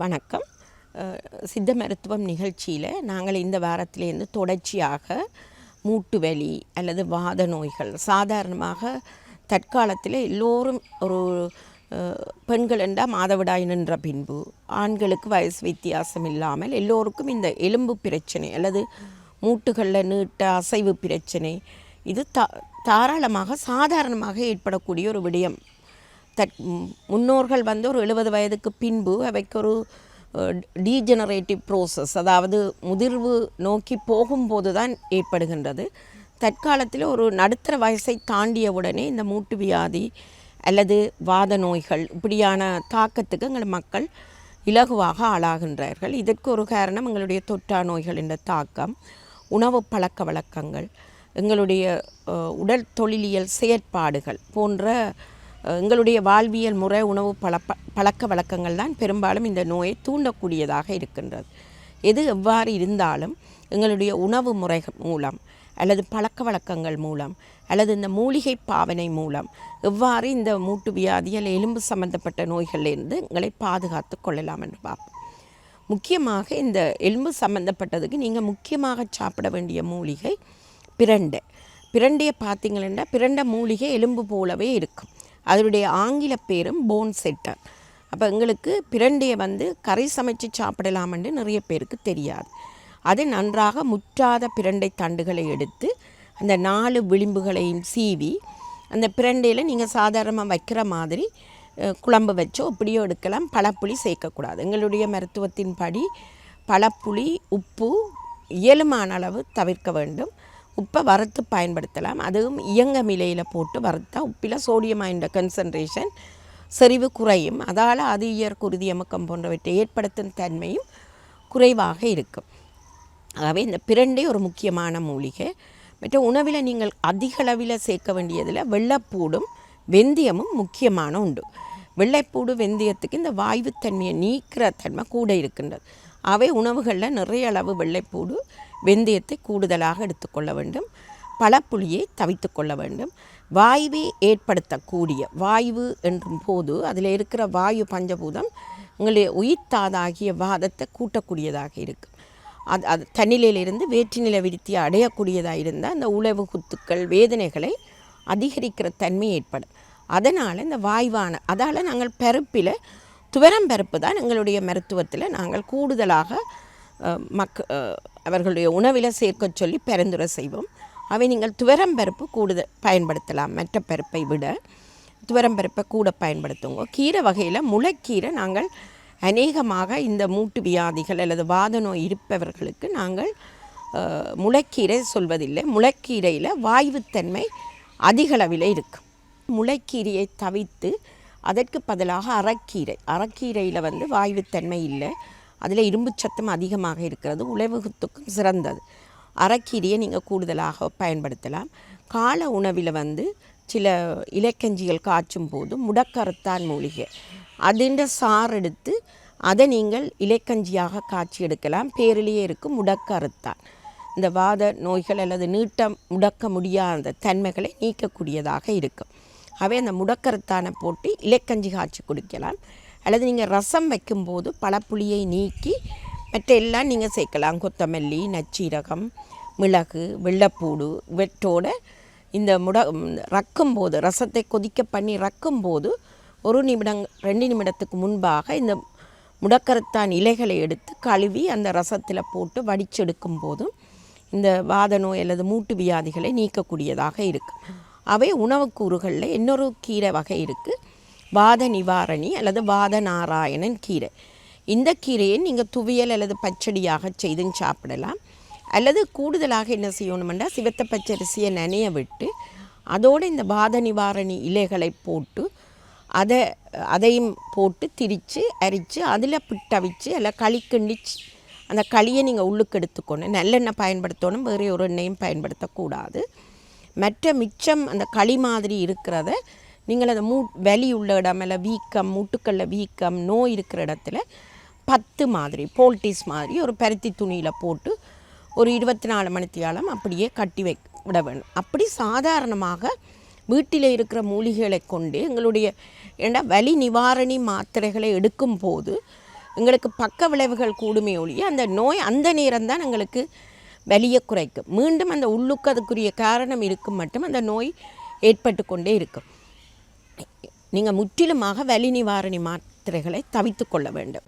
வணக்கம். சித்த மருத்துவம் நிகழ்ச்சியில் நாங்கள் இந்த வாரத்திலேருந்து தொடர்ச்சியாக மூட்டு வலி அல்லது வாத நோய்கள் சாதாரணமாக தற்காலத்தில் எல்லோரும் ஒரு பெண்கள் என்றால் மாதவிடாய் நின்ற பின்பு ஆண்களுக்கு வயசு வித்தியாசம் இல்லாமல் எல்லோருக்கும் இந்த எலும்பு பிரச்சனை அல்லது மூட்டுகளில் நீட்ட அசைவு பிரச்சனை இது தா தாராளமாக சாதாரணமாக ஏற்படக்கூடிய ஒரு விடயம். தட் முன்னோர்கள் வந்து ஒரு எழுபது வயதுக்கு பின்பு அவைக்கு ஒரு டீஜெனரேட்டிவ் ப்ரோசஸ் அதாவது முதிர்வு நோக்கி போகும்போது தான் ஏற்படுகின்றது. தற்காலத்தில் ஒரு நடுத்தர வயசை தாண்டிய உடனே இந்த மூட்டு வியாதி அல்லது வாத நோய்கள் இப்படியான தாக்கத்துக்கு எங்கள் மக்கள் இலகுவாக ஆளாகின்றார்கள். இதற்கு ஒரு காரணம் எங்களுடைய தொற்றா நோய்களின் தாக்கம் உணவு பழக்க வழக்கங்கள் எங்களுடைய உடல் தொழிலியல் செயற்பாடுகள் போன்ற எங்களுடைய வாழ்வியல் முறை உணவு பழப்ப பழக்க வழக்கங்கள் தான் பெரும்பாலும் இந்த நோயை தூண்டக்கூடியதாக இருக்கின்றது. எது எவ்வாறு இருந்தாலும் எங்களுடைய உணவு முறை மூலம் அல்லது பழக்க வழக்கங்கள் மூலம் அல்லது இந்த மூலிகை பாவனை மூலம் எவ்வாறு இந்த மூட்டு வியாதி அல்லது எலும்பு சம்பந்தப்பட்ட நோய்களிலிருந்து எங்களை பாதுகாத்து கொள்ளலாம் என்று பார்ப்போம். முக்கியமாக இந்த எலும்பு சம்பந்தப்பட்டதுக்கு நீங்கள் முக்கியமாக சாப்பிட வேண்டிய மூலிகை பிரண்டை. பிரண்டையை பார்த்தீங்கன்னா பிரண்டை மூலிகை எலும்பு போலவே இருக்கும். அதனுடைய ஆங்கில பேரும் போன் செட்டர் அப்போ எங்களுக்கு பிரண்டையை வந்து கறி சமைச்சு சாப்பிடலாமென்று நிறைய பேருக்கு தெரியாது. அது நன்றாக முற்றாத பிரண்டை தண்டுகளை எடுத்து அந்த நாலு விளிம்புகளையும் சீவி அந்த பிரண்டையில் நீங்கள் சாதாரணமாக வைக்கிற மாதிரி குழம்பு வச்சோ இப்படியோ எடுக்கலாம். பழப்புளி சேர்க்கக்கூடாது. எங்களுடைய மருத்துவத்தின்படி பழப்புளி உப்பு இயலுமான அளவு தவிர்க்க வேண்டும். உப்பை வறுத்து பயன்படுத்தலாம். அதுவும் இயங்கமிலையில் போட்டு வறுத்தா உப்பில் சோடியம் ஆயின்ற கன்சன்ட்ரேஷன் செறிவு குறையும். அதால் அது இயற் குருதி அமுக்கம் போன்றவற்றை ஏற்படுத்தும் தன்மையும் குறைவாக இருக்கும். ஆகவே இந்த பிரண்டே ஒரு முக்கியமான மூலிகை. மற்ற உணவில் நீங்கள் அதிக அளவில் சேர்க்க வேண்டியதில் வெள்ளைப்பூடும் வெந்தயமும் முக்கியமான உண்டு. வெள்ளைப்பூடு வெந்தயத்துக்கு இந்த வாயுத்தன்மையை நீக்கிற தன்மை கூட இருக்கின்றது. அவை உணவுகளில் நிறைய அளவு வெள்ளைப்பூடு வெந்தயத்தை கூடுதலாக எடுத்துக்கொள்ள வேண்டும். பழப்புளியை தவித்து கொள்ள வேண்டும். வாயுவை ஏற்படுத்தக்கூடிய வாயு என்றும் போது அதில் இருக்கிற வாயு பஞ்சபூதம் உங்களுடைய உயிர்த்தாதாகிய வாதத்தை கூட்டக்கூடியதாக இருக்கும் அது அது தன்னிலையிலிருந்து வேற்றுநிலை விருத்தி அடையக்கூடியதாக இருந்தால் அந்த உழவு குத்துக்கள் வேதனைகளை அதிகரிக்கிற தன்மை ஏற்படும். அதனால் இந்த வாய்வான அதால் நாங்கள் பருப்பில் துவரம் பருப்பு தான் எங்களுடைய மருத்துவத்தில் நாங்கள் கூடுதலாக மக் அவர்களுடைய உணவில் சேர்க்க சொல்லி பரிந்துரை செய்வோம். அவை நீங்கள் துவரம் பருப்பு கூடுதல் பயன்படுத்தலாம். மற்ற பருப்பை விட துவரம் பருப்பை கூட பயன்படுத்துவோம் கீரை வகையில் முளைக்கீரை நாங்கள் அநேகமாக இந்த மூட்டு வியாதிகள் அல்லது வாத நோய் இருப்பவர்களுக்கு நாங்கள் முளைக்கீரை சொல்வதில்லை. முளைக்கீரையில் வாயுத்தன்மை அதிகளவில் இருக்கும் முளைக்கீரையை தவித்து அதற்கு பதிலாக அறக்கீரை. அறக்கீரையில் வந்து வாயுத்தன்மை இல்லை. அதில் இரும்பு சத்தம் அதிகமாக இருக்கிறது. உழவுகத்துக்கும் சிறந்தது. அறக்கீரையை நீங்கள் கூடுதலாக பயன்படுத்தலாம். கால உணவில் வந்து சில இலக்கஞ்சிகள் காய்ச்சும் போது முடக்கறுத்தான் மூலிகை. அதிண்ட சாறு எடுத்து அதை நீங்கள் இலைக்கஞ்சியாக காய்ச்சி எடுக்கலாம். பேரிலேயே இருக்கும் முடக்கறுத்தான் இந்த வாத நோய்கள் அல்லது நீட்டம் முடக்க முடியாத தன்மைகளை நீக்கக்கூடியதாக இருக்கும். அவை அந்த முடக்கரத்தான போட்டு இலைக்கஞ்சி காய்ச்சி குடிக்கலாம். அல்லது நீங்கள் ரசம் வைக்கும்போது பழப்புளியை நீக்கி மற்ற எல்லாம் நீங்கள் சேர்க்கலாம். கொத்தமல்லி நச்சீரகம் மிளகு வெள்ளைப்பூடு வெட்டோட இந்த முட ரக்கும்போது ரசத்தை கொதிக்க பண்ணி ரக்கும்போது ஒரு நிமிடம் ரெண்டு நிமிடத்துக்கு முன்பாக இந்த முடக்கரத்தான் இலைகளை எடுத்து கழுவி அந்த ரசத்தில் போட்டு வடிச்செடுக்கும் போதும் இந்த வாத நோய் அல்லது மூட்டு வியாதிகளை நீக்கக்கூடியதாக இருக்குது அவை உணவுக்கூறுகளில் இன்னொரு கீரை வகை இருக்குது வாத நிவாரணி அல்லது வாத நாராயணன் கீரை. இந்த கீரையை நீங்கள் துவியல் அல்லது பச்சடியாக செய்து சாப்பிடலாம். அல்லது கூடுதலாக என்ன செய்யணுமெண்டா சிவத்த பச்சரிசியை நனைய விட்டு அதோடு இந்த வாத நிவாரணி இலைகளை போட்டு அதை அதையும் போட்டு திரித்து அரித்து அதில் பிட்டவிச்சு அல்ல களி கிண்டிச்சு அந்த களியை நீங்கள் உள்ளுக்கு எடுத்துக்கணும். நல்லெண்ணெய் பயன்படுத்தணும் வேறு ஒரு எண்ணெயும் பயன்படுத்தக்கூடாது. மற்ற மிச்சம் அந்த களி மாதிரி இருக்கிறத நீங்கள் அந்த மூ வலி உள்ள இடம் இல்லை வீக்கம் முட்டுக்கல்ல வீக்கம் நோய் இருக்கிற இடத்துல பத்து மாதிரி போல்டிஸ் மாதிரி ஒரு பருத்தி துணியில் போட்டு ஒரு இருபத்தி நாலு மணித்தியாலம் அப்படியே கட்டி வை விட வேண்டும் அப்படி சாதாரணமாக வீட்டில் இருக்கிற மூலிகைகளை கொண்டு எங்களுடைய ஏன்னா வலி நிவாரணி மாத்திரைகளை எடுக்கும்போது எங்களுக்கு பக்க விளைவுகள் கூடுமே ஒழிய அந்த நோய் அந்த நேரம்தான் எங்களுக்கு வலியை குறைக்கும். மீண்டும் அந்த உள்ளுக்கு அதுக்குரிய காரணம் இருக்கும் மட்டும் அந்த நோய் ஏற்பட்டு கொண்டே இருக்கும். நீங்கள் முற்றிலுமாக வலி நிவாரணி மாத்திரைகளை தவித்து கொள்ள வேண்டும்.